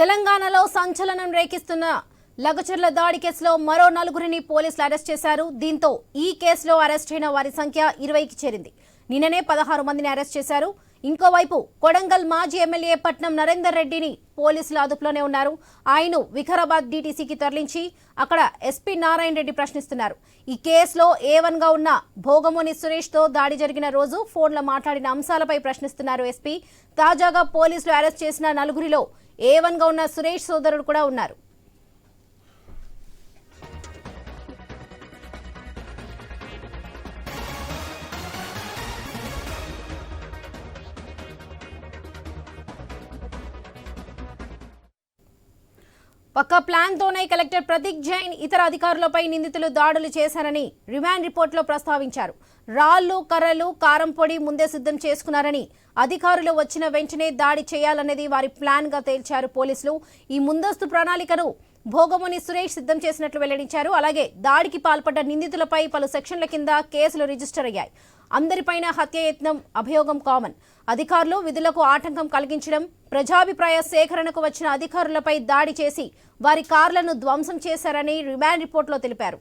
తెలంగాణలో సంచలనం రేకిస్తున్న లగచర్ల దాడి కేసులో మరో నలుగురిని పోలీసులు అరెస్ట్ చేశారు. దీంతో ఈ కేసులో అరెస్ట్ అయిన వారి సంఖ్య ఇరవైకి చేరింది. నిన్ననే పదహారు మందిని అరెస్ట్ చేశారు. ఇంకోవైపు కొడంగల్ మాజీ ఎమ్మెల్యే పట్నం నరేందర్ రెడ్డిని పోలీసులు అదుపులోనే ఉన్నారు. ఆయన వికారాబాద్ డీటీసీకి తరలించి అక్కడ ఎస్పీ నారాయణ రెడ్డి ప్రశ్నిస్తున్నారు. ఈ కేసులో ఏ గా ఉన్న భోగముని సురేష్తో దాడి జరిగిన రోజు ఫోన్లో మాట్లాడిన అంశాలపై ప్రశ్నిస్తున్నారు ఎస్పీ. తాజాగా పోలీసులు అరెస్ట్ చేసిన నలుగురిలో ఏ గా ఉన్న సురేష్ సోదరుడు కూడా ఉన్నారు. పక్క ప్లాన్తోనే కలెక్టర్ ప్రతీక్ జైన్ ఇతర అధికారులపై నిందితులు దాడులు చేశారని రిమాండ్ రిపోర్టులో ప్రస్తావించారు. రాళ్ళు కర్రలు కారం పొడి ముందే సిద్ధం చేసుకున్నారని అధికారులు వచ్చిన వెంటనే దాడి చేయాలనేది వారి ప్లాన్గా తేల్చారు పోలీసులు. ఈ ముందస్తు ప్రణాళికను భోగముని సురేష్ సిద్ధం చేసినట్లు వెల్లడించారు. అలాగే దాడికి పాల్పడ్డ నిందితులపై పలు సెక్షన్ల కింద కేసులు రిజిస్టర్ అయ్యాయి. అందరిపైన హత్యయత్నం అభియోగం కామన్. అధికారులు విధులకు ఆటంకం కలిగించడం ప్రజాభిప్రాయ సేకరణకు వచ్చిన అధికారులపై దాడి చేసి వారి కార్లను ధ్వంసం చేశారని రిమాండ్ రిపోర్టులో తెలిపారు.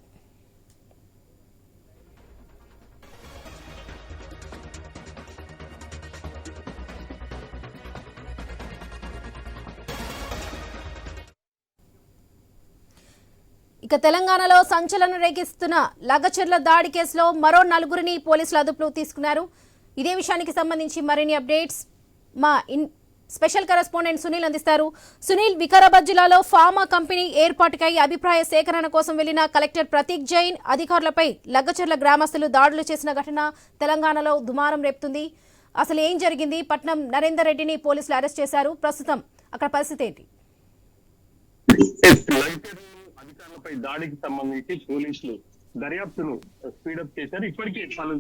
ఇక తెలంగాణలో సంచలనం రేగిస్తున్న లగచర్ల దాడి కేసులో మరో నలుగురిని పోలీసులు అదుపులో తీసుకున్నారు. ఇదే విషయానికి సంబంధించి మరిన్ని అప్డేట్స్ మా ఇన్ స్పెషల్ కరెస్పాండెంట్ సునీల్ అందిస్తారు. సునీల్ వికారాబాద్ జిల్లాలో ఫార్మా కంపెనీ ఏర్పాటుకై అభిప్రాయ సేకరణ కోసం వెళ్ళిన కలెక్టర్ ప్రతీక్ జైన్ అధికారులపై లగ్గచర్ల గ్రామస్తులు దాడులు చేసిన ఘటన తెలంగాణలో దుమారం రేపుతుంది. అసలు ఏం జరిగింది? పట్నం నరేందర్ రెడ్డిని పోలీసులు అరెస్ట్ చేశారు. ప్రస్తుతం అక్కడ పరిస్థితి ఏంటి? పై దాడికి సంబంధించి పోలీసులు దర్యాప్తును స్పీడప్ చేశారు. ఇప్పటికే పలు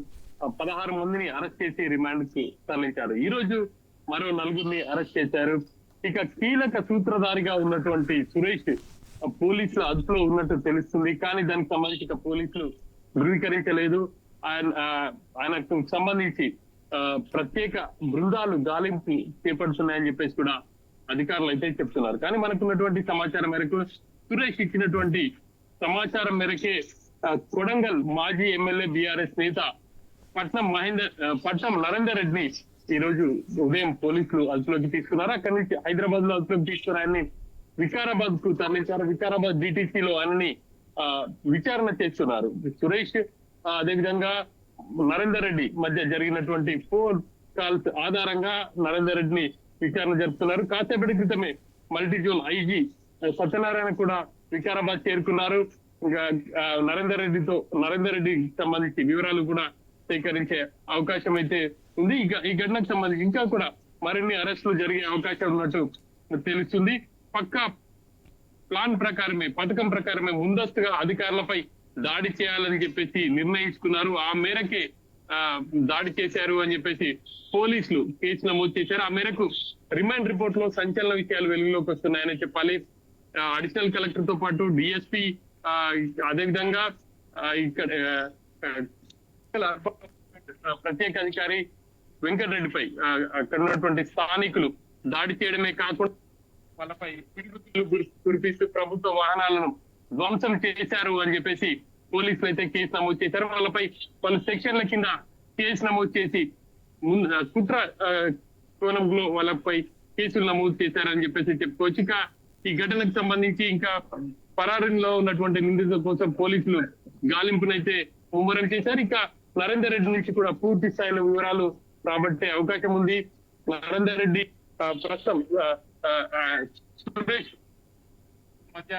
పదహారు మందిని అరెస్ట్ చేసి రిమాండ్కి తరలించారు. ఈ రోజు మరో నలుగురిని అరెస్ట్ చేశారు. ఇక కీలక సూత్రధారిగా ఉన్నటువంటి సురేష్ పోలీసుల అదుపులో ఉన్నట్టు తెలుస్తుంది. కానీ దానికి సంబంధించి ఇక పోలీసులు ధృవీకరించలేదు. ఆయన ఆయనకు సంబంధించి ప్రత్యేక బృందాలు గాలింపు చేపడుతున్నాయని చెప్పేసి కూడా అధికారులు అయితే చెప్తున్నారు. కానీ మనకున్నటువంటి సమాచారం మేరకు సురేష్ ఇచ్చినటువంటి సమాచారం మేరకే కొడంగల్ మాజీ ఎమ్మెల్యే బీఆర్ఎస్ నేత పట్నం మహేందర్ పట్నం నరేందర్ రెడ్డిని ఈ రోజు ఉదయం పోలీసులు అదుపులోకి తీసుకున్నారు. అక్కడి నుంచి హైదరాబాద్లో అదుపులోకి తీసుకుని ఆయన్ని వికారాబాద్కు తరలించారు. వికారాబాద్ డిటిసి లో ఆయన్ని ఆ, విచారణ చేస్తున్నారు. సురేష్ అదేవిధంగా నరేందర్ రెడ్డి మధ్య జరిగినటువంటి ఫోన్ కాల్స్ ఆధారంగా నరేందర్ రెడ్డిని విచారణ జరుపుతున్నారు. కాసేపటి క్రితమే మల్టీ జోన్ ఐజీ సత్యనారాయణ కూడా వికారాబాద్ చేరుకున్నారు. నరేందర్ రెడ్డితో నరేందర్ రెడ్డికి సంబంధించి వివరాలు కూడా సేకరించే అవకాశం అయితే ఉంది. ఇక ఈ ఘటనకు సంబంధించి ఇంకా కూడా మరిన్ని అరెస్టులు జరిగే అవకాశం ఉన్నట్టు తెలుస్తుంది. పక్కా ప్లాన్ ప్రకారమే పథకం ప్రకారమే ముందస్తుగా అధికారులపై దాడి చేయాలని చెప్పేసి నిర్ణయించుకున్నారు. ఆ మేరకే ఆ, దాడి చేశారు అని చెప్పేసి పోలీసులు కేసు నమోదు చేశారు. ఆ మేరకు రిమాండ్ రిపోర్ట్లో సంచలన విషయాలు వెలుగులోకి వస్తున్నాయని చెప్పాలి. అడిషనల్ కలెక్టర్తో పాటు డిఎస్పీ అదేవిధంగా ఆ, ఇక్కడ ప్రత్యేక అధికారి వెంకటరెడ్డిపై అక్కడ ఉన్నటువంటి స్థానికులు దాడి చేయడమే కాకుండా వాళ్ళపై పిడుగులు కురిపిస్తూ ప్రభుత్వ వాహనాలను ధ్వంసం చేశారు అని చెప్పేసి పోలీసులు అయితే కేసు నమోదు చేశారు. వాళ్ళపై పలు సెక్షన్ల కింద కేసు నమోదు చేసి ముందు కుట్ర కోణంలో వాళ్ళపై కేసులు నమోదు చేశారని చెప్పేసి చెప్పుకోవచ్చు. ఇక ఈ ఘటనకు సంబంధించి ఇంకా పరారులో ఉన్నటువంటి నిందితుల కోసం పోలీసులు గాలింపునైతే ముమ్మరం చేశారు. ఇక నరేందర్ రెడ్డి నుంచి కూడా పూర్తి స్థాయిలో వివరాలు రాబట్టే అవకాశం ఉంది. నరేందర్ రెడ్డి ప్రస్తుతం ఆ, సురేష్ మధ్య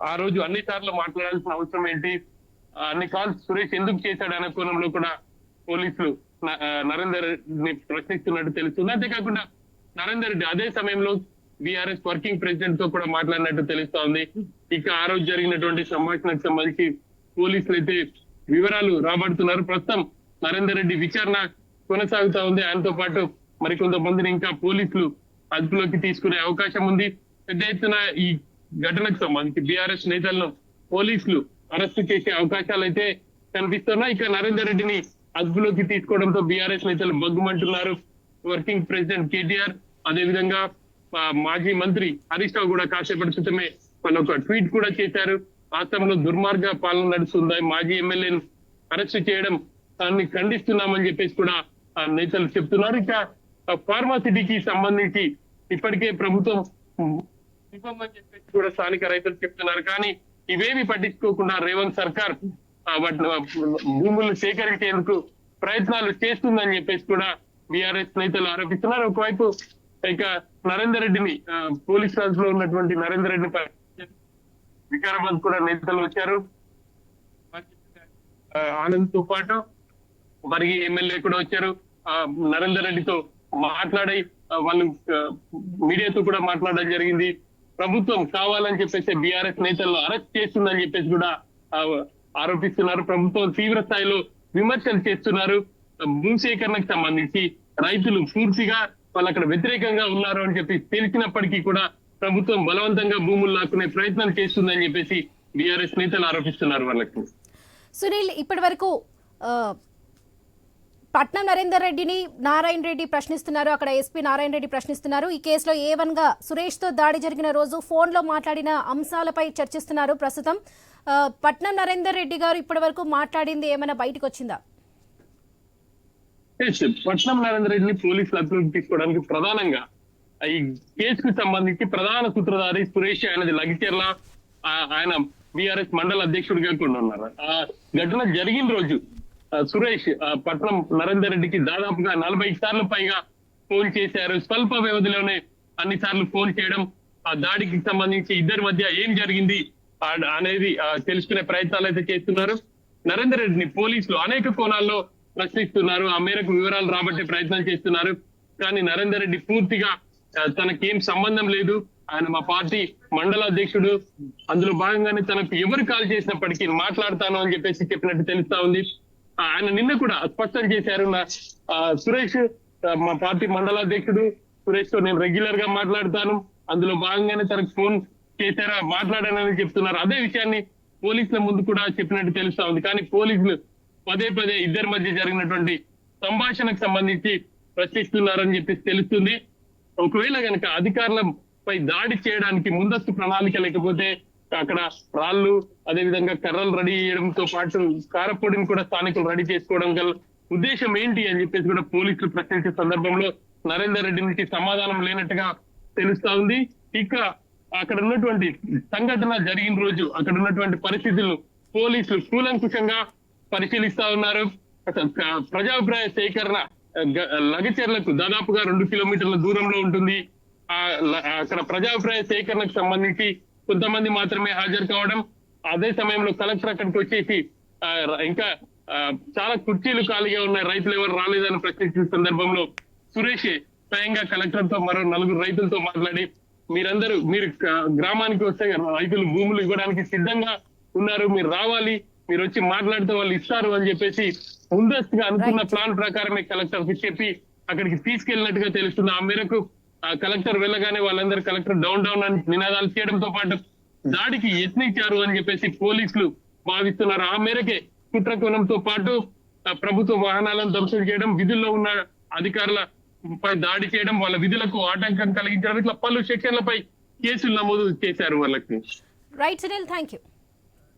ఆ రోజు అన్ని సార్లు మాట్లాడాల్సిన అవసరం ఏంటి? అన్ని కాల్స్ సురేష్ ఎందుకు చేశాడు అనే కోణంలో కూడా పోలీసులు నరేందర్ రెడ్డిని ప్రశ్నిస్తున్నట్టు తెలుస్తుంది. అంతేకాకుండా నరేందర్ రెడ్డి అదే సమయంలో బీఆర్ఎస్ వర్కింగ్ ప్రెసిడెంట్తో కూడా మాట్లాడినట్టు తెలుస్తోంది. ఇక ఆ రోజు జరిగినటువంటి సంభాషణకు సంబంధించి పోలీసులు అయితే వివరాలు రాబడుతున్నారు. ప్రస్తుతం నరేందర్ రెడ్డి విచారణ కొనసాగుతా ఉంది. ఆయనతో పాటు మరికొంతమందిని ఇంకా పోలీసులు అదుపులోకి తీసుకునే అవకాశం ఉంది. పెద్ద ఎత్తున ఈ ఘటనకు సంబంధించి బీఆర్ఎస్ నేతలను పోలీసులు అరెస్టు చేసే అవకాశాలు అయితే కనిపిస్తున్నాయి. ఇక నరేందర్ రెడ్డిని అదుపులోకి తీసుకోవడంతో బీఆర్ఎస్ నేతలు బగ్గుమంటున్నారు. వర్కింగ్ ప్రెసిడెంట్ కేటీఆర్ అదేవిధంగా మాజీ మంత్రి హరీష్ రావు కూడా కాసేపటి క్రితమే మన ఒక ట్వీట్ కూడా చేశారు. రాష్ట్రంలో దుర్మార్గ పాలన నడుస్తుంది? మాజీ ఎమ్మెల్యేను అరెస్ట్ చేయడం దాన్ని ఖండిస్తున్నామని చెప్పేసి కూడా నేతలు చెప్తున్నారు. ఇక ఫార్మాసిటీకి సంబంధించి ఇప్పటికే ప్రభుత్వం ఇవ్వమని చెప్పేసి కూడా స్థానిక రైతులు చెప్తున్నారు. కానీ ఇవేమి పట్టించుకోకుండా రేవంత్ సర్కార్ వాటిని భూములు సేకరించేందుకు ప్రయత్నాలు చేస్తుందని చెప్పేసి కూడా బీఆర్ఎస్ నేతలు ఆరోపిస్తున్నారు. ఒకవైపు ఇక నరేందర్ రెడ్డిని పోలీస్ రాజ్లో ఉన్నటువంటి నరేందర్ రెడ్డిని వికారాబాద్ కూడా నేతలు వచ్చారు. ఆనంద్తో పాటు మరి ఎమ్మెల్యే కూడా వచ్చారు. ఆ, నరేందర్ రెడ్డితో మాట్లాడి వాళ్ళు మీడియాతో కూడా మాట్లాడడం జరిగింది. ప్రభుత్వం కావాలని చెప్పేసి బీఆర్ఎస్ నేతలను అరెస్ట్ చేస్తుందని చెప్పేసి కూడా ఆరోపిస్తున్నారు. ప్రభుత్వం తీవ్ర స్థాయిలో విమర్శలు చేస్తున్నారు. భూసేకరణకు సంబంధించి రైతులు పూర్తిగా వాళ్ళు అక్కడ వ్యతిరేకంగా ఉన్నారు అని చెప్పి తెలిసినప్పటికీ కూడా ప్రభుత్వం బలవంతంగా భూములు లాక్కునే ప్రయత్నం చేస్తుందని చెప్పేసి బీఆర్ఎస్ నేతలు ఆరోపిస్తున్నారు వాళ్ళకి. సునీల్ ఇప్పటి వరకు పట్నం నరేందర్ రెడ్డిని నారాయణ రెడ్డి ప్రశ్నిస్తున్నారు అక్కడ ఎస్పీ నారాయణ రెడ్డి ప్రశ్నిస్తున్నారు. ఈ కేసులో ఏ వన్గా సురేష్తో దాడి జరిగిన రోజు ఫోన్లో మాట్లాడిన అంశాలపై చర్చిస్తున్నారు ప్రస్తుతం. పట్నం నరేందర్ రెడ్డి గారు ఇప్పటి వరకు మాట్లాడింది ఏమైనా బయటకు వచ్చిందా పట్నం నరేంద్ర రెడ్డిని పోలీసులు అదుపులోకి తీసుకోవడానికి ప్రధానంగా ఈ కేసుకు సంబంధించి ప్రధాన సూత్రధారి సురేష్ ఆయనది లగిచెర్ల ఆయన బీఆర్ఎస్ మండల అధ్యక్షుడిగా కూడా ఉన్నారు. ఆ ఘటన జరిగిన రోజు సురేష్ పట్నం నరేందర్ రెడ్డికి దాదాపుగా నలభై సార్లు పైగా ఫోన్ చేశారు. స్వల్ప వ్యవధిలోనే అన్ని సార్లు ఫోన్ చేయడం ఆ దాడికి సంబంధించి ఇద్దరి మధ్య ఏం జరిగింది అనేది తెలుసుకునే ప్రయత్నాలు అయితే చేస్తున్నారు. నరేందర్ రెడ్డిని పోలీసులు అనేక కోణాల్లో ప్రశ్నిస్తున్నారు. ఆ మేరకు వివరాలు రాబట్టే ప్రయత్నం చేస్తున్నారు. కానీ నరేందర్ రెడ్డి పూర్తిగా తనకేం సంబంధం లేదు. ఆయన మా పార్టీ మండల అధ్యక్షుడు. అందులో భాగంగానే తనకు ఎవరు కాల్ చేసినప్పటికీ మాట్లాడతాను అని చెప్పేసి చెప్పినట్టు తెలుస్తా ఉంది. ఆయన నిన్న కూడా స్పష్టం చేశారు. నా సురేష్ మా పార్టీ మండల అధ్యక్షుడు. సురేష్తో నేను రెగ్యులర్గా మాట్లాడతాను. అందులో భాగంగానే తనకు ఫోన్ చేశారా? మాట్లాడానని చెప్తున్నారు. అదే విషయాన్ని పోలీసుల ముందు కూడా చెప్పినట్టు తెలుస్తా ఉంది. కానీ పోలీసులు పదే పదే ఇద్దరి మధ్య జరిగినటువంటి సంభాషణకు సంబంధించి ప్రశ్నిస్తున్నారని చెప్పేసి తెలుస్తుంది. ఒకవేళ గనక అధికారులపై దాడి చేయడానికి ముందస్తు ప్రణాళిక లేకపోతే అక్కడ రాళ్ళు అదే విధంగా కర్రలు రెడీ చేయడంతో పాటు కారపొడిని కూడా స్థానికులు రెడీ చేసుకోవడం గల ఉద్దేశం ఏంటి అని చెప్పేసి కూడా పోలీసులు ప్రశ్నించే సందర్భంలో నరేందర్ రెడ్డి నుంచి సమాధానం లేనట్టుగా తెలుస్తా ఉంది. ఇక అక్కడ ఉన్నటువంటి సంఘటన జరిగిన రోజు అక్కడ ఉన్నటువంటి పరిస్థితులు పోలీసులు కూలంకుషంగా పరిశీలిస్తా ఉన్నారు. అసలు ప్రజాభిప్రాయ సేకరణ లగచర్లకు దాదాపుగా రెండు కిలోమీటర్ల దూరంలో ఉంటుంది. ఆ అక్కడ ప్రజాభిప్రాయ సేకరణకు సంబంధించి కొంతమంది మాత్రమే హాజరు కావడం అదే సమయంలో కలెక్టర్ అక్కడికి వచ్చేసి ఇంకా చాలా కుర్చీలు ఖాళీగా ఉన్నాయి. రైతులు ఎవరు రాలేదని ప్రశ్నించిన సందర్భంలో సురేష్ స్వయంగా కలెక్టర్తో మరో నలుగురు రైతులతో మాట్లాడి మీరందరూ మీరు గ్రామానికి వస్తే రైతులు భూములు ఇవ్వడానికి సిద్ధంగా ఉన్నారు మీరు రావాలి. మీరు వచ్చి మాట్లాడితే వాళ్ళు ఇస్తారు అని చెప్పేసి ముందస్తుగా అనుకున్న ప్లాన్ ప్రకారమే కలెక్టర్కి చెప్పి అక్కడికి తీసుకెళ్ళినట్టుగా తెలుస్తుంది ఆ మేరకు ఆ కలెక్టర్ వెళ్ళగానే వాళ్ళందరూ కలెక్టర్ డౌన్ డౌన్ అని నినాదాలు చేయడంతో పాటు దాడికి యత్నించారు అని చెప్పేసి పోలీసులు భావిస్తున్నారు. ఆ మేరకే కుట్ర కోణంతో పాటు ప్రభుత్వ వాహనాలను ధ్వంసం చేయడం విధుల్లో ఉన్న అధికారుల పై దాడి చేయడం వాళ్ళ విధులకు ఆటంకం కలిగించడం ఇట్లా పలు సెక్షన్లపై కేసులు నమోదు చేశారు వాళ్ళకి. రైట్ సునీల్ థ్యాంక్ యూ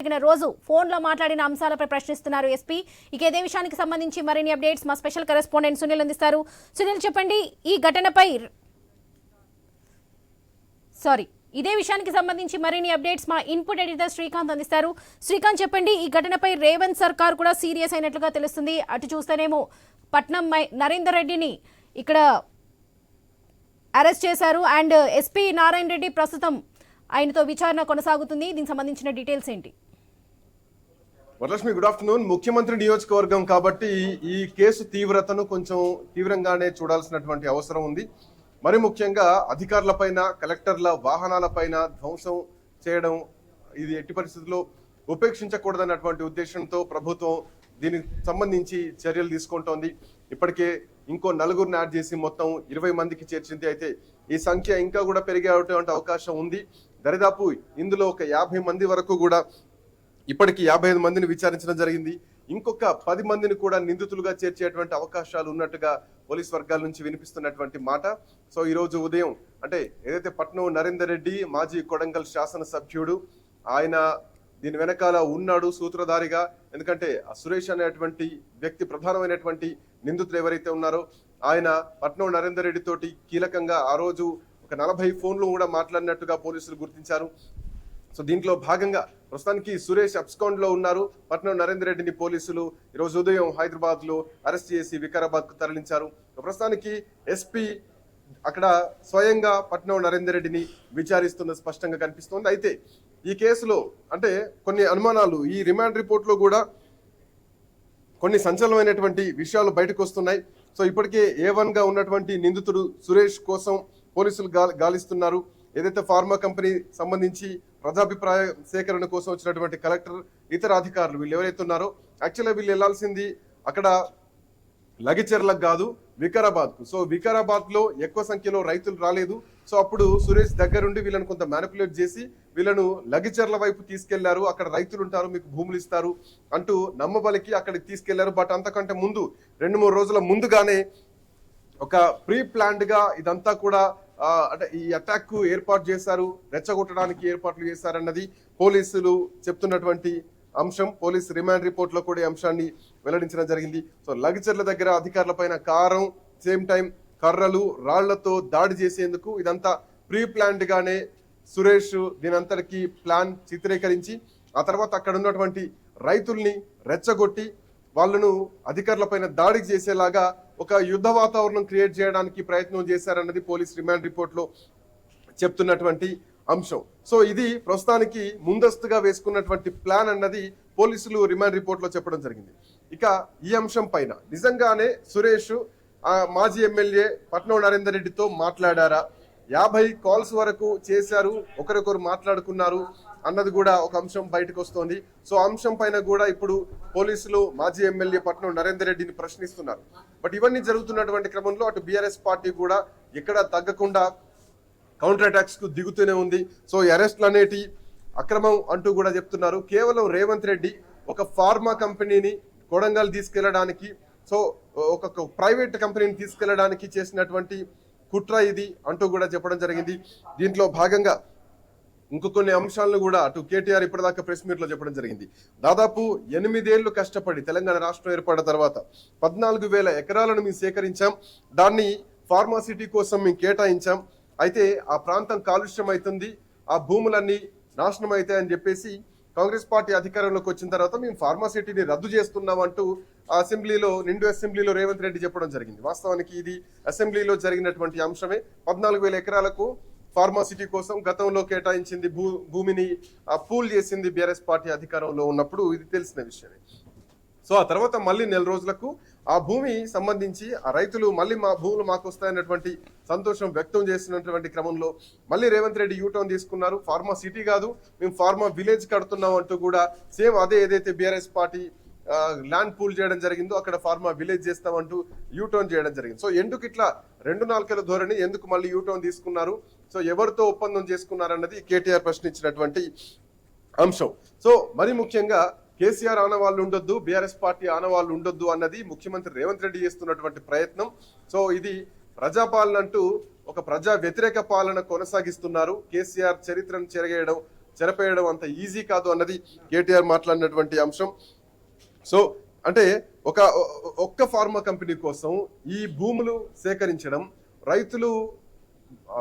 జరిగిన రోజు ఫోన్లో మాట్లాడిన అంశాలపై ప్రశ్నిస్తున్నారు ఎస్పీ. ఇక ఇదే విషయానికి సంబంధించి మరిన్ని అప్డేట్స్ మా స్పెషల్ కరెస్పాండెంట్ సునీల్ అందిస్తారు. సునీల్ చెప్పండి ఈ ఘటనపై సారీ ఇదే విషయానికి సంబంధించి మరిన్ని అప్డేట్స్ మా ఇన్పుట్ ఎడిటర్ శ్రీకాంత్ అందిస్తారు. శ్రీకాంత్ చెప్పండి ఈ ఘటనపై రేవంత్ సర్కార్ కూడా సీరియస్ అయినట్లుగా తెలుస్తుంది. అటు చూస్తేనేమో పట్నం మై- నరేందర్ రెడ్డిని ఇక్కడ అరెస్ట్ చేశారు. అండ్ ఎస్పీ నారాయణ రెడ్డి ప్రస్తుతం ఆయనతో విచారణ కొనసాగుతుంది. దీనికి సంబంధించిన డీటెయిల్స్ ఏంటి? వరలక్ష్మి గుడ్ ఆఫ్టర్నూన్ ముఖ్యమంత్రి నియోజకవర్గం కాబట్టి ఈ కేసు తీవ్రతను కొంచెం తీవ్రంగానే చూడాల్సినటువంటి అవసరం ఉంది. మరి ముఖ్యంగా అధికారులపైన కలెక్టర్ల వాహనాలపైన ధ్వంసం చేయడం ఇది ఎట్టి పరిస్థితుల్లో ఉపేక్షించకూడదన్నటువంటి ఉద్దేశంతో ప్రభుత్వం దీనికి సంబంధించి చర్యలు తీసుకుంటోంది. ఇప్పటికే ఇంకో నలుగురిని యాడ్ చేసి మొత్తం ఇరవై మందికి చేర్చింది. అయితే ఈ సంఖ్య ఇంకా కూడా పెరిగేటువంటి అవకాశం ఉంది. దరిదాపు ఇందులో ఒక యాభై మంది వరకు కూడా ఇప్పటికి యాభై ఐదు మందిని విచారించడం జరిగింది. ఇంకొక పది మందిని కూడా నిందితులుగా చేర్చేటువంటి అవకాశాలు ఉన్నట్టుగా పోలీస్ వర్గాల నుంచి వినిపిస్తున్నటువంటి మాట. సో ఈ రోజు ఉదయం అంటే ఏదైతే పట్నం నరేందర్ రెడ్డి మాజీ కొడంగల్ శాసనసభ్యుడు ఆయన దీని వెనకాల ఉన్నాడు సూత్రధారిగా. ఎందుకంటే ఆ సురేష్ అనేటువంటి వ్యక్తి ప్రధానమైనటువంటి నిందితులు ఎవరైతే ఉన్నారో ఆయన పట్నం నరేందర్ రెడ్డి తోటి కీలకంగా ఆ రోజు ఒక నలభై ఫోన్లు కూడా మాట్లాడినట్టుగా పోలీసులు గుర్తించారు. సో దీంట్లో భాగంగా ప్రస్తుతానికి సురేష్ అబ్స్కౌండ్లో ఉన్నారు. పట్నం నరేందర్ రెడ్డిని పోలీసులు ఈ రోజు ఉదయం హైదరాబాద్లో అరెస్ట్ చేసి వికారాబాద్కు తరలించారు. ప్రస్తుతానికి ఎస్పీ అక్కడ స్వయంగా పట్నం నరేందర్ రెడ్డిని విచారిస్తున్న స్పష్టంగా కనిపిస్తోంది. అయితే ఈ కేసులో అంటే కొన్ని అనుమానాలు ఈ రిమాండ్ రిపోర్ట్లో కూడా కొన్ని సంచలనమైనటువంటి విషయాలు బయటకు వస్తున్నాయి. సో ఇప్పటికే ఏ వన్గా ఉన్నటువంటి నిందితుడు సురేష్ కోసం పోలీసులు గాలిస్తున్నారు. ఏదైతే ఫార్మా కంపెనీ సంబంధించి ప్రజాభిప్రాయ సేకరణ కోసం వచ్చినటువంటి కలెక్టర్ ఇతర అధికారులు వీళ్ళు ఎవరైతే ఉన్నారో యాక్చువల్గా వీళ్ళు వెళ్ళాల్సింది అక్కడ లగిచెర్లకు కాదు వికారాబాద్ సో వికారాబాద్లో ఎక్కువ సంఖ్యలో రైతులు రాలేదు. సో అప్పుడు సురేష్ దగ్గరుండి వీళ్ళని కొంత మ్యానిపులేట్ చేసి వీళ్ళను లగిచెర్ల వైపు తీసుకెళ్ళారు. అక్కడ రైతులు ఉంటారు మీకు భూములు ఇస్తారు అంటూ నమ్మబలికి అక్కడికి తీసుకెళ్ళారు. బట్ అంతకంటే ముందు రెండు మూడు రోజుల ముందుగానే ఒక ప్రీ ప్లాన్డ్గా ఇదంతా కూడా అంటే ఈ అటాక్ ఏర్పాటు చేశారు రెచ్చగొట్టడానికి ఏర్పాట్లు చేశారన్నది పోలీసులు చెప్తున్నటువంటి అంశం. పోలీస్ రిమాండ్ రిపోర్ట్లో కూడా ఈ అంశాన్ని వెల్లడించడం జరిగింది. సో లగచర్ల దగ్గర అధికారుల పైన కారం సేమ్ టైం కర్రలు రాళ్ళతో దాడి చేసేందుకు ఇదంతా ప్రీ ప్లాన్డ్ గానే సురేష్ దీనంతటికి ప్లాన్ చిత్రీకరించి ఆ తర్వాత అక్కడ ఉన్నటువంటి రైతుల్ని రెచ్చగొట్టి వాళ్ళను అధికారులపైన దాడికి చేసేలాగా ఒక యుద్ధ వాతావరణం క్రియేట్ చేయడానికి ప్రయత్నం చేశారన్నది పోలీస్ రిమాండ్ రిపోర్ట్లో చెప్తున్నటువంటి అంశం. సో ఇది ప్రస్తుతానికి ముందస్తుగా వేసుకున్నటువంటి ప్లాన్ అన్నది పోలీసులు రిమాండ్ రిపోర్ట్లో చెప్పడం జరిగింది. ఇక ఈ అంశం పైన నిజంగానే సురేష్ మాజీ ఎమ్మెల్యే పట్నం నరేందర్ రెడ్డితో మాట్లాడారా? యాభై కాల్స్ వరకు చేశారు ఒకరికొకరు మాట్లాడుకున్నారు. అన్నది కూడా ఒక అంశం బయటకు వస్తోంది. సో అంశం పైన కూడా ఇప్పుడు పోలీసులు మాజీ ఎమ్మెల్యే పట్నం నరేందర్ రెడ్డిని ప్రశ్నిస్తున్నారు. బట్ ఇవన్నీ జరుగుతున్నటువంటి క్రమంలో అటు బీఆర్ఎస్ పార్టీ కూడా ఎక్కడ తగ్గకుండా కౌంటర్ అటాక్స్కు దిగుతూనే ఉంది. సో ఈ అరెస్ట్లు అనేటి అక్రమం అంటూ కూడా చెప్తున్నారు. కేవలం రేవంత్ రెడ్డి ఒక ఫార్మా కంపెనీని కొడంగల్ తీసుకెళ్ళడానికి సో ఒక ప్రైవేట్ కంపెనీని తీసుకెళ్ళడానికి చేసినటువంటి కుట్ర ఇది అంటూ కూడా చెప్పడం జరిగింది. దీంట్లో భాగంగా ఇంకో కొన్ని అంశాలను కూడా అటు కేటీఆర్ ఇప్పటిదాకా ప్రెస్ మీట్లో చెప్పడం జరిగింది. దాదాపు ఎనిమిదేళ్ళు కష్టపడి తెలంగాణ రాష్ట్రం ఏర్పడిన తర్వాత పద్నాలుగు వేల ఎకరాలను మేము సేకరించాం. దాన్ని ఫార్మాసిటీ కోసం మేము కేటాయించాం. అయితే ఆ ప్రాంతం కాలుష్యం అవుతుంది ఆ భూములన్నీ నాశనం అవుతాయని చెప్పేసి కాంగ్రెస్ పార్టీ అధికారంలోకి వచ్చిన తర్వాత మేము ఫార్మాసిటీని రద్దు చేస్తున్నాం అంటూ ఆ అసెంబ్లీలో నిండు అసెంబ్లీలో రేవంత్ రెడ్డి చెప్పడం జరిగింది. వాస్తవానికి ఇది అసెంబ్లీలో జరిగినటువంటి అంశమే. పద్నాలుగు వేల ఎకరాలకు ఫార్మాసిటీ కోసం గతంలో కేటాయించింది భూ భూమిని పూల్ చేసింది బీఆర్ఎస్ పార్టీ అధికారంలో ఉన్నప్పుడు ఇది తెలిసిన విషయమే. సో ఆ తర్వాత మళ్ళీ నెల రోజులకు ఆ భూమి సంబంధించి ఆ రైతులు మళ్ళీ మా భూములు మాకు వస్తాయన్నటువంటి సంతోషం వ్యక్తం చేస్తున్నటువంటి క్రమంలో మళ్ళీ రేవంత్ రెడ్డి యూటర్న్ తీసుకున్నారు. ఫార్మా సిటీ కాదు మేము ఫార్మా విలేజ్ కడుతున్నాం అంటూ కూడా సేమ్ అదే ఏదైతే బీఆర్ఎస్ పార్టీ ల్యాండ్ పూల్ చేయడం జరిగిందో అక్కడ ఫార్మా విలేజ్ చేస్తామంటూ యూటర్న్ చేయడం జరిగింది. సో ఎందుకు ఇట్లా రెండు నాలుకల ధోరణి ఎందుకు మళ్ళీ యూటర్న్ తీసుకున్నారు? సో ఎవరితో ఒప్పందం చేసుకున్నారన్నది కేటీఆర్ ప్రశ్నించినటువంటి అంశం. సో మరి ముఖ్యంగా కేసీఆర్ ఆనవాళ్ళు ఉండొద్దు బీఆర్ఎస్ పార్టీ ఆనవాళ్ళు ఉండొద్దు అన్నది ముఖ్యమంత్రి రేవంత్ రెడ్డి చేస్తున్నటువంటి ప్రయత్నం. సో ఇది ప్రజాపాలన అంటూ ఒక ప్రజా వ్యతిరేక పాలన కొనసాగిస్తున్నారు. కేసీఆర్ చరిత్రను చెరగేయడం చెరపేయడం అంత ఈజీ కాదు అన్నది కేటీఆర్ మాట్లాడినటువంటి అంశం. సో అంటే ఒక ఒక్క ఫార్మా కంపెనీ కోసం ఈ భూములు సేకరించడం రైతులు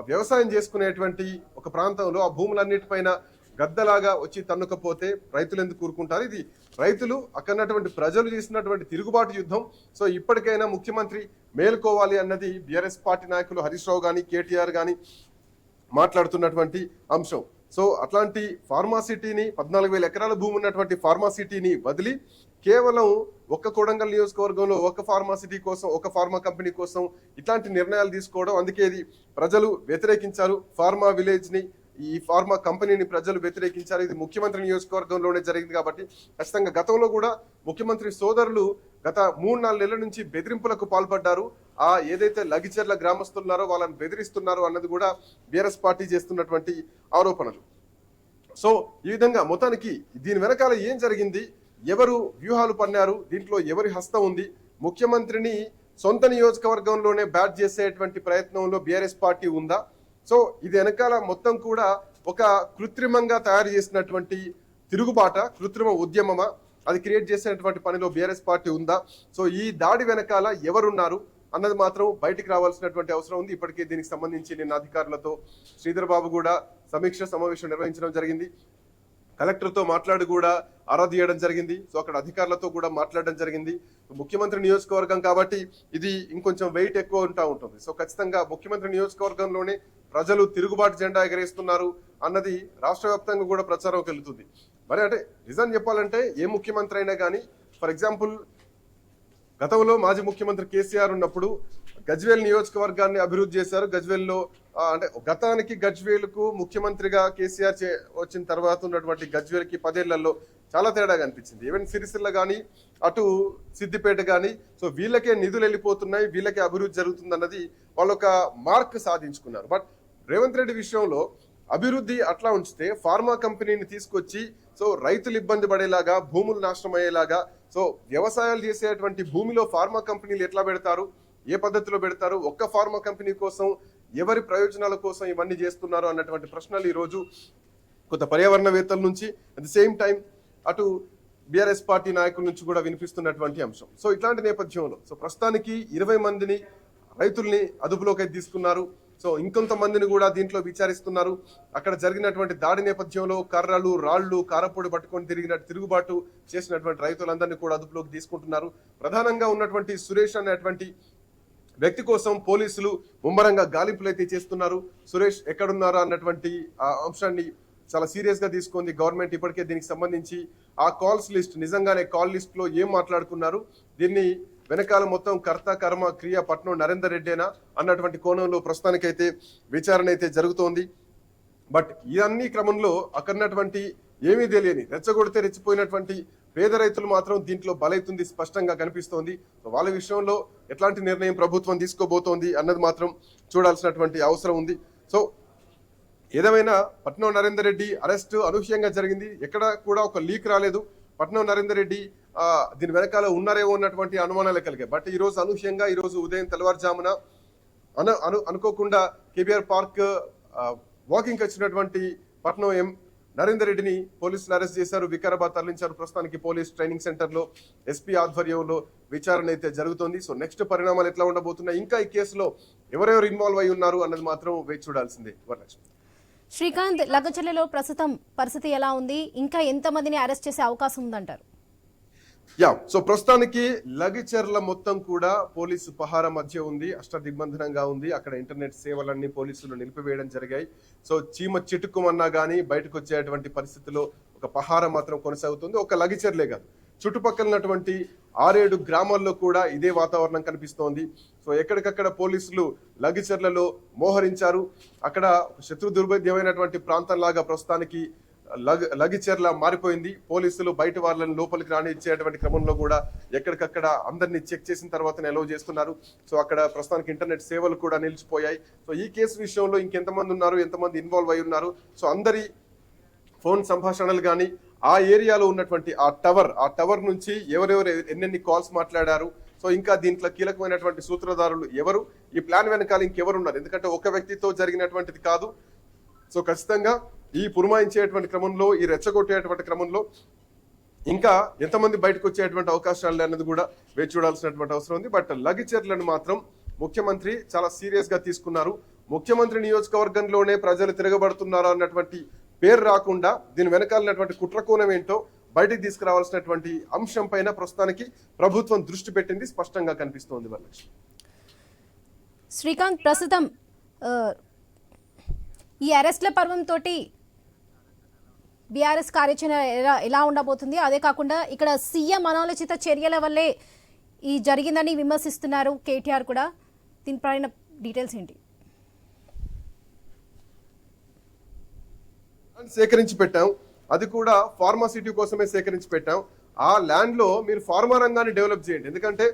వ్యవసాయం చేసుకునేటువంటి ఒక ప్రాంతంలో ఆ భూములన్నిటిపైన గద్దలాగా వచ్చి తన్నుకపోతే రైతులు ఎందుకు కూరుకుంటారు? ఇది రైతులు అక్కడన్నటువంటి ప్రజలు చేసినటువంటి తిరుగుబాటు యుద్ధం. సో ఇప్పటికైనా ముఖ్యమంత్రి మేల్కోవాలి అన్నది బీఆర్ఎస్ పార్టీ నాయకులు హరీష్ రావు కానీ కేటీఆర్ కానీ మాట్లాడుతున్నటువంటి అంశం. సో అట్లాంటి ఫార్మాసిటీని పద్నాలుగు వేల ఎకరాల భూమి ఉన్నటువంటి ఫార్మాసిటీని వదిలి కేవలం ఒక్క కొడంగల్ నియోజకవర్గంలో ఒక ఫార్మాసిటీ కోసం ఒక ఫార్మా కంపెనీ కోసం ఇట్లాంటి నిర్ణయాలు తీసుకోవడం అందుకే ఇది ప్రజలు వ్యతిరేకించారు. ఫార్మా విలేజ్ని ఈ ఫార్మా కంపెనీని ప్రజలు వ్యతిరేకించారు. ఇది ముఖ్యమంత్రి నియోజకవర్గంలోనే జరిగింది కాబట్టి ఖచ్చితంగా గతంలో కూడా ముఖ్యమంత్రి సోదరులు గత మూడు నాలుగు నెలల నుంచి బెదిరింపులకు పాల్పడ్డారు. ఆ ఏదైతే లగిచెర్ల గ్రామస్తులున్నారో వాళ్ళని బెదిరిస్తున్నారో అన్నది కూడా బీఆర్ఎస్ పార్టీ చేస్తున్నటువంటి ఆరోపణలు. సో ఈ విధంగా మొత్తానికి దీని వెనకాల ఏం జరిగింది? ఎవరు వ్యూహాలు పన్నారు దీంట్లో ఎవరి హస్తం ఉంది ముఖ్యమంత్రిని సొంత నియోజకవర్గంలోనే బ్యాట్ చేసేటువంటి ప్రయత్నంలో బీఆర్ఎస్ పార్టీ ఉందా? సో ఇది వెనకాల మొత్తం కూడా ఒక కృత్రిమంగా తయారు చేసినటువంటి తిరుగుబాట కృత్రిమ ఉద్యమమా? అది క్రియేట్ చేసినటువంటి పనిలో బీఆర్ఎస్ పార్టీ ఉందా? సో ఈ దాడి వెనకాల ఎవరున్నారు అన్నది మాత్రం బయటికి రావాల్సినటువంటి అవసరం ఉంది. ఇప్పటికే దీనికి సంబంధించి నిన్న అధికారులతో శ్రీధర్ బాబు కూడా సమీక్ష సమావేశం నిర్వహించడం జరిగింది. కలెక్టర్తో మాట్లాడి కూడా ఆరా తీయడం జరిగింది. సో అక్కడ అధికారులతో కూడా మాట్లాడడం జరిగింది. ముఖ్యమంత్రి నియోజకవర్గం కాబట్టి ఇది ఇంకొంచెం వెయిట్ ఎక్కువ ఉంటా ఉంటుంది. సో ఖచ్చితంగా ముఖ్యమంత్రి నియోజకవర్గంలోనే ప్రజలు తిరుగుబాటు జెండా ఎగరేస్తున్నారు అన్నది రాష్ట్ర వ్యాప్తంగా కూడా ప్రచారం వెళ్తుంది మరి అంటే నిజం చెప్పాలంటే ఏ ముఖ్యమంత్రి అయినా కానీ ఫర్ ఎగ్జాంపుల్ గతంలో మాజీ ముఖ్యమంత్రి కేసీఆర్ ఉన్నప్పుడు గజ్వేల్ నియోజకవర్గాన్ని అభివృద్ధి చేశారు. గజ్వేల్లో అంటే గతానికి గజ్వేల్కు ముఖ్యమంత్రిగా కేసీఆర్ చే- వచ్చిన తర్వాత ఉన్నటువంటి గజ్వేల్కి పదేళ్ళలో చాలా తేడా కనిపించింది ఈవెన్ సిరిసిల్ల కానీ అటు సిద్దిపేట కానీ సో వీళ్ళకే నిధులు వెళ్ళిపోతున్నాయి వీళ్ళకే అభివృద్ధి జరుగుతుంది అన్నది వాళ్ళు ఒక మార్క్ సాధించుకున్నారు. బట్ రేవంత్ రెడ్డి విషయంలో అభివృద్ధి అట్లా ఉంచితే ఫార్మా కంపెనీని తీసుకొచ్చి సో రైతులు ఇబ్బంది పడేలాగా భూములు నాశనం అయ్యేలాగా సో వ్యవసాయాలు చేసేటువంటి భూమిలో ఫార్మా కంపెనీలు ఎట్లా పెడతారు? ఏ పద్ధతిలో పెడతారు? ఒక్క ఫార్మా కంపెనీ కోసం ఎవరి ప్రయోజనాల కోసం ఇవన్నీ చేస్తున్నారు అన్నటువంటి ప్రశ్నలు ఈరోజు కొంత పర్యావరణవేత్తల నుంచి. అట్ ద సేమ్ టైం అటు బీఆర్ఎస్ పార్టీ నాయకుల నుంచి కూడా వినిపిస్తున్నటువంటి అంశం. సో ఇట్లాంటి నేపథ్యంలో సో ప్రస్తుతానికి ఇరవై మందిని రైతుల్ని అదుపులోకి అయితే తీసుకున్నారు. సో ఇంకొంతమందిని కూడా దీంట్లో విచారిస్తున్నారు. అక్కడ జరిగినటువంటి దాడి నేపథ్యంలో కర్రలు రాళ్ళు కారపొడి పట్టుకొని తిరిగిన తిరుగుబాటు చేసినటువంటి రైతులందరినీ కూడా అదుపులోకి తీసుకుంటున్నారు. ప్రధానంగా ఉన్నటువంటి సురేష్ అనేటువంటి వ్యక్తి కోసం పోలీసులు ముమ్మరంగా గాలింపులు అయితే చేస్తున్నారు. సురేష్ ఎక్కడున్నారా అన్నటువంటి ఆ అంశాన్ని చాలా సీరియస్గా తీసుకుంది గవర్నమెంట్ ఇప్పటికే దీనికి సంబంధించి ఆ కాల్స్ లిస్ట్ నిజంగానే కాల్ లిస్ట్లో ఏం మాట్లాడుకున్నారు? దీన్ని వెనకాల మొత్తం కర్త కర్మ క్రియ పట్నం నరేందర్ రెడ్డేనా అన్నటువంటి కోణంలో ప్రస్తుతానికైతే విచారణ అయితే జరుగుతోంది. బట్ ఇవన్నీ క్రమంలో అక్కడున్నటువంటి ఏమీ తెలియని రెచ్చగొడితే రెచ్చిపోయినటువంటి పేద రైతులు మాత్రం దీంట్లో బలైతుంది స్పష్టంగా కనిపిస్తోంది. సో వాళ్ళ విషయంలో ఎట్లాంటి నిర్ణయం ప్రభుత్వం తీసుకోబోతోంది అన్నది మాత్రం చూడాల్సినటువంటి అవసరం ఉంది. సో ఏదేమైనా పట్నం నరేందర్ రెడ్డి అరెస్ట్ అనూహ్యంగా జరిగింది. ఎక్కడ కూడా ఒక లీక్ రాలేదు. పట్నం నరేందర్ రెడ్డి దీని వెనకాల ఉన్నారేమో ఉన్నటువంటి అనుమానాలు కలిగాయి. బట్ ఈ రోజు అనూహ్యంగా ఈరోజు ఉదయం తెల్లవారుజామున అను అను అనుకోకుండా కేబీఆర్ పార్క్ వాకింగ్కి వచ్చినటువంటి పట్నం ఎం నరేందర్ రెడ్డిని పోలీసులు అరెస్ట్ చేశారు. వికారాబాద్ తరలించారు. ప్రస్తుతానికి పోలీస్ ట్రైనింగ్ సెంటర్లో ఎస్పీ ఆధ్వర్యంలో విచారణ అయితే జరుగుతోంది. సో నెక్స్ట్ పరిణామాలు ఎట్లా ఉండబోతున్నాయి? ఇంకా ఈ కేసులో ఎవరెవరు ఇన్వాల్వ్ అయి ఉన్నారు అన్నది మాత్రం వేచి చూడాల్సిందే. వరలక్ష్మి. శ్రీకాంత్ లగచర్లలో ప్రస్తుతం పరిస్థితి ఎలా ఉంది? ఇంకా ఎంతమందిని అరెస్ట్ చేసే అవకాశం ఉందంటారు? యా సో ప్రస్తుతానికి లగిచెర్ల మొత్తం కూడా పోలీసు పహార మధ్య ఉంది అష్ట దిగ్బంధనంగా ఉంది. అక్కడ ఇంటర్నెట్ సేవలన్నీ పోలీసులు నిలిపివేయడం జరిగాయి. సో చీమ చిటుకుమన్నా కానీ బయటకు వచ్చేటువంటి పరిస్థితిలో ఒక పహార మాత్రం కొనసాగుతుంది. ఒక లగిచెర్లే కాదు చుట్టుపక్కల ఉన్నటువంటి ఆరేడు గ్రామాల్లో కూడా ఇదే వాతావరణం కనిపిస్తోంది. సో ఎక్కడికక్కడ పోలీసులు లగిచెర్లలో మోహరించారు. అక్కడ శత్రు దుర్భేద్యమైనటువంటి ప్రాంతంలాగా ప్రస్తుతానికి లగ్ లగిచెర్ల మారిపోయింది. పోలీసులు బయట వాళ్ళని లోపలికి రానిచ్చేటువంటి క్రమంలో కూడా ఎక్కడికక్కడ అందరినీ చెక్ చేసిన తర్వాత ఎలవ్ చేస్తున్నారు. సో అక్కడ ప్రస్తుతానికి ఇంటర్నెట్ సేవలు కూడా నిలిచిపోయాయి. సో ఈ కేసు విషయంలో ఇంకెంతమంది ఉన్నారు ఎంతమంది ఇన్వాల్వ్ అయి ఉన్నారు? సో అందరి ఫోన్ సంభాషణలు కానీ ఆ ఏరియాలో ఉన్నటువంటి ఆ టవర్ ఆ టవర్ నుంచి ఎవరెవరు ఎన్నెన్ని కాల్స్ మాట్లాడారు సో ఇంకా దీంట్లో కీలకమైనటువంటి సూత్రధారులు ఎవరు ఈ ప్లాన్ వెనకాల ఇంకెవరు ఉన్నారు? ఎందుకంటే ఒక వ్యక్తితో జరిగినటువంటిది కాదు. సో ఖచ్చితంగా ఈ పురమాయించేటువంటి క్రమంలో ఈ రెచ్చగొట్టేటువంటి క్రమంలో ఇంకా ఎంతమంది బయటకు వచ్చేటువంటి అవకాశాలు అన్నది కూడా వేచి చూడాల్సినటువంటి అవసరం ఉంది. బట్ లగిచర్లను మాత్రం ముఖ్యమంత్రి చాలా సీరియస్గా తీసుకున్నారు. ముఖ్యమంత్రి నియోజకవర్గంలోనే ప్రజలు తిరగబడుతున్నారు అన్నటువంటి పేరు రాకుండా దీని వెనకాలన్నటువంటి కుట్రకోణం ఏంటో బయటికి తీసుకురావాల్సినటువంటి అంశం పైన ప్రస్తుతానికి ప్రభుత్వం దృష్టి పెట్టింది స్పష్టంగా కనిపిస్తోంది వరలక్ష్మి. శ్రీకాంత్ ప్రస్తుతం ఈ అరెస్ట్ల పర్వంతో బీఆర్ఎస్ కార్యాచరణ ఎలా ఎలా ఉండబోతుంది? అదే కాకుండా ఇక్కడ సీఎం అనాలోచిత చర్యల వల్లే ఈ జరిగిందని విమర్శిస్తున్నారు కేటీఆర్ కూడా. దీనిపైన డీటెయిల్స్ ఏంటి? సేకరించి పెట్టాం. అది కూడా ఫార్మాసిటీ కోసమే సేకరించి పెట్టాం. ఆ ల్యాండ్లో మీరు ఫార్మా రంగాన్ని డెవలప్ చేయండి. ఎందుకంటే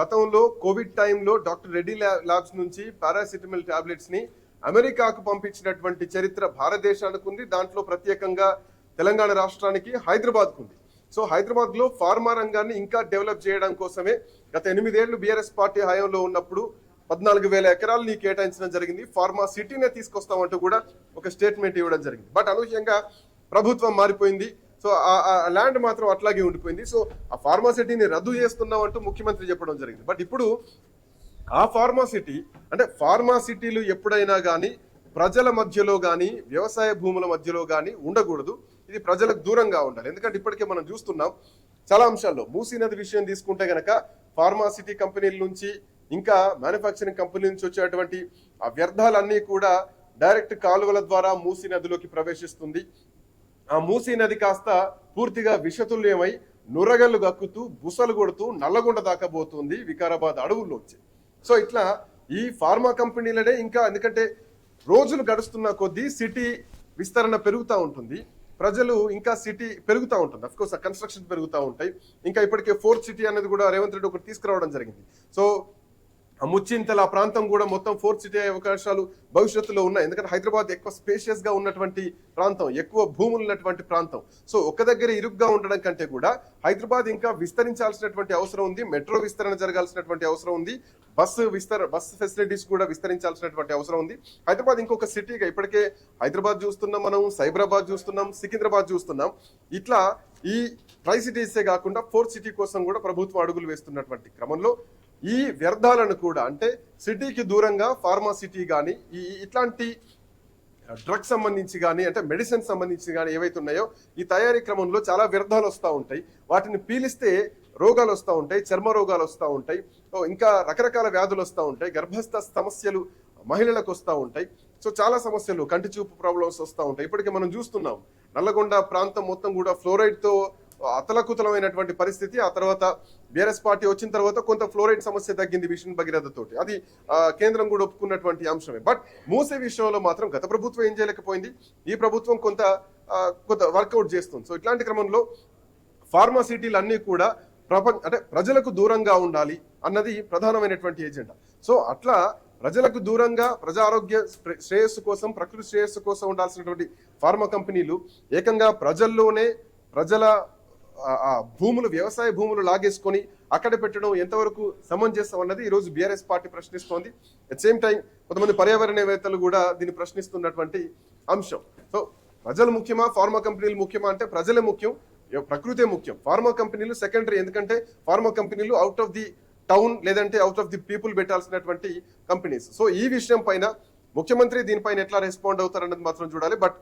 గతంలో కోవిడ్ టైంలో డాక్టర్ రెడ్డి ల్యాబ్స్ నుంచి పారాసిటమల్ టాబ్లెట్స్ని అమెరికాకు పంపించినటువంటి చరిత్ర భారతదేశానికి ఉంది. దాంట్లో ప్రత్యేకంగా తెలంగాణ రాష్ట్రానికి హైదరాబాద్కు ఉంది. సో హైదరాబాద్లో ఫార్మా రంగాన్ని ఇంకా డెవలప్ చేయడం కోసమే గత ఎనిమిదేళ్ళు బీఆర్ఎస్ పార్టీ హయాంలో ఉన్నప్పుడు పద్నాలుగు వేల ఎకరాలని కేటాయించడం జరిగింది. ఫార్మా సిటీనే తీసుకొస్తామంటూ కూడా ఒక స్టేట్మెంట్ ఇవ్వడం జరిగింది. బట్ అనూహ్యంగా ప్రభుత్వం మారిపోయింది. సో ఆ ల్యాండ్ మాత్రం అట్లాగే ఉండిపోయింది. సో ఆ ఫార్మాసిటీని రద్దు చేస్తున్నాం అంటూ ముఖ్యమంత్రి చెప్పడం జరిగింది. బట్ ఇప్పుడు ఆ ఫార్మా సిటీ అంటే ఫార్మా సిటీలు ఎప్పుడైనా కానీ ప్రజల మధ్యలో కానీ వ్యవసాయ భూముల మధ్యలో కానీ ఉండకూడదు. ఇది ప్రజలకు దూరంగా ఉండాలి. ఎందుకంటే ఇప్పటికే మనం చూస్తున్నాం చాలా అంశాల్లో మూసీ నది విషయం తీసుకుంటే గనక ఫార్మాసిటీ కంపెనీల నుంచి ఇంకా మ్యానుఫ్యాక్చరింగ్ కంపెనీ నుంచి వచ్చేటువంటి ఆ వ్యర్థాలన్నీ కూడా డైరెక్ట్ కాలువల ద్వారా మూసీ నదిలోకి ప్రవేశిస్తుంది. ఆ మూసీ నది కాస్త పూర్తిగా విషతుల్యమై నురగలు గక్కుతూ బుసలు కొడుతూ నల్లగొండ దాకా పోతుంది వికారాబాద్ అడవుల్లోంచి సో ఇట్లా ఈ ఫార్మా కంపెనీలనే ఇంకా ఎందుకంటే రోజులు గడుస్తున్న కొద్దీ సిటీ విస్తరణ పెరుగుతూ ఉంటుంది. ప్రజలు ఇంకా సిటీ పెరుగుతూ ఉంటుంది. అఫ్ కోర్స్ కన్స్ట్రక్షన్ పెరుగుతూ ఉంటాయి. ఇంకా ఇప్పటికే ఫోర్త్ సిటీ అనేది కూడా రేవంత్ రెడ్డి ఒకటి తీసుకురావడం జరిగింది. సో ముచ్చింతల ఆ ప్రాంతం కూడా మొత్తం ఫోర్త్ సిటీ అవకాశాలు భవిష్యత్తులో ఉన్నాయి. ఎందుకంటే హైదరాబాద్ ఎక్కువ స్పేషియస్గా ఉన్నటువంటి ప్రాంతం ఎక్కువ భూములు ఉన్నటువంటి ప్రాంతం. సో ఒక దగ్గర ఇరుగ్గా ఉండడం కంటే కూడా హైదరాబాద్ ఇంకా విస్తరించాల్సినటువంటి అవసరం ఉంది. మెట్రో విస్తరణ జరగాల్సినటువంటి అవసరం ఉంది. బస్సు విస్తర బస్సు ఫెసిలిటీస్ కూడా విస్తరించాల్సినటువంటి అవసరం ఉంది. హైదరాబాద్ ఇంకొక సిటీగా ఇప్పటికే హైదరాబాద్ చూస్తున్నాం మనం సైబరాబాద్ చూస్తున్నాం సికింద్రాబాద్ చూస్తున్నాం. ఇట్లా ఈ ట్రై సిటీసే కాకుండా ఫోర్త్ సిటీ కోసం కూడా ప్రభుత్వం అడుగులు వేస్తున్నటువంటి క్రమంలో ఈ వ్యర్థాలను కూడా అంటే సిటీకి దూరంగా ఫార్మా సిటీ కానీ ఈ ఇట్లాంటి డ్రగ్స్ సంబంధించి కానీ అంటే మెడిసిన్ సంబంధించి కానీ ఏవైతే ఉన్నాయో ఈ తయారీ క్రమంలో చాలా వ్యర్థాలు వస్తూ ఉంటాయి. వాటిని పీలిస్తే రోగాలు వస్తూ ఉంటాయి చర్మ రోగాలు వస్తూ ఉంటాయి ఇంకా రకరకాల వ్యాధులు వస్తూ ఉంటాయి గర్భస్థ సమస్యలు మహిళలకు వస్తూ ఉంటాయి. సో చాలా సమస్యలు కంటి చూపు ప్రాబ్లమ్స్ వస్తూ ఉంటాయి. ఇప్పటికే మనం చూస్తున్నాం నల్లగొండ ప్రాంతం మొత్తం కూడా ఫ్లోరైడ్తో అతలకుతలమైనటువంటి పరిస్థితి ఆ తర్వాత బీఆర్ఎస్ పార్టీ వచ్చిన తర్వాత కొంత ఫ్లోరైడ్ సమస్య తగ్గింది మిషన్ భగీరథ తోటి. అది కేంద్రం కూడా ఒప్పుకున్నటువంటి అంశమే. బట్ మూసే విషయంలో మాత్రం గత ప్రభుత్వం ఏం చేయలేకపోయింది. ఈ ప్రభుత్వం కొంత కొంత వర్కౌట్ చేస్తుంది. సో ఇట్లాంటి క్రమంలో ఫార్మా సిటీలు అన్నీ కూడా ప్రపంచ అంటే ప్రజలకు దూరంగా ఉండాలి అన్నది ప్రధానమైనటువంటి ఎజెండా. సో అట్లా ప్రజలకు దూరంగా ప్రజా ఆరోగ్య శ్రేయస్సు కోసం ప్రకృతి శ్రేయస్సు కోసం ఉండాల్సినటువంటి ఫార్మా కంపెనీలు ఏకంగా ప్రజల్లోనే ప్రజల భూములు వ్యవసాయ భూములు లాగేసుకొని అక్కడ పెట్టడం ఎంతవరకు సమంజసం అన్నది ఈ రోజు బీఆర్ఎస్ పార్టీ ప్రశ్నిస్తోంది. అట్ సేమ్ టైం కొంతమంది పర్యావరణవేత్తలు కూడా దీన్ని ప్రశ్నిస్తున్నటువంటి అంశం. సో ప్రజలు ముఖ్యమా ఫార్మా కంపెనీలు ముఖ్యమా అంటే ప్రజలే ముఖ్యం ప్రకృతే ముఖ్యం. ఫార్మా కంపెనీలు సెకండరీ ఎందుకంటే ఫార్మా కంపెనీలు అవుట్ ఆఫ్ ది టౌన్ లేదంటే అవుట్ ఆఫ్ ది పీపుల్ పెట్టాల్సినటువంటి కంపెనీస్. సో ఈ విషయం పైన ముఖ్యమంత్రి దీనిపైన ఎట్లా రెస్పాండ్ అవుతారన్నది మాత్రం చూడాలి. బట్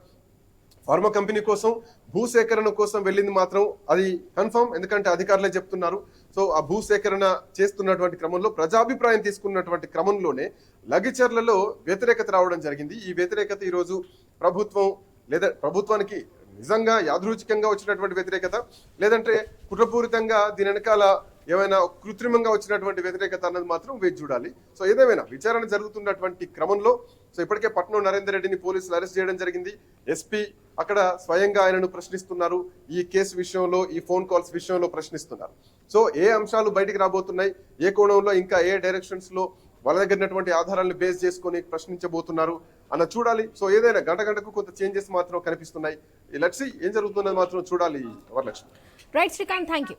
ఫార్మా కంపెనీ కోసం భూసేకరణ కోసం వెళ్ళింది మాత్రం అది కన్ఫర్మ్. ఎందుకంటే అధికారులే చెప్తున్నారు. సో ఆ భూసేకరణ చేస్తున్నటువంటి క్రమంలో ప్రజాభిప్రాయం తీసుకున్నటువంటి క్రమంలోనే లగిచర్లలో వ్యతిరేకత రావడం జరిగింది. ఈ వ్యతిరేకత ఈరోజు ప్రభుత్వం లేదా ప్రభుత్వానికి నిజంగా యాదృచ్ఛికంగా వచ్చినటువంటి వ్యతిరేకత లేదంటే కుట్రపూరితంగా దీని వెనకాల ఏమైనా కృత్రిమంగా వచ్చినటువంటి వ్యతిరేకత అన్నది మాత్రం వేచి చూడాలి. సో ఏదేమైనా విచారణ జరుగుతున్నటువంటి క్రమంలో సో ఇప్పటికే పట్నం నరేందర్ రెడ్డిని పోలీసులు అరెస్ట్ చేయడం జరిగింది. ఎస్పీ అక్కడ స్వయంగా ఆయనను ప్రశ్నిస్తున్నారు. ఈ కేసు విషయంలో ఈ ఫోన్ కాల్స్ విషయంలో ప్రశ్నిస్తున్నారు. సో ఏ అంశాలు బయటికి రాబోతున్నాయి? ఏ కోణంలో ఇంకా ఏ డైరెక్షన్స్లో వాళ్ళ దగ్గర ఉన్నటువంటి ఆధారాలను బేస్ చేసుకొని ప్రశ్నించబోతున్నారు అన్న చూడాలి. సో ఏదైనా గంట గంటకు కొంత చేంజెస్ మాత్రం కనిపిస్తున్నాయి. లెట్స్ ఏం జరుగుతున్నది మాత్రం చూడాలి Varalakshmi. Right Srikanth thank you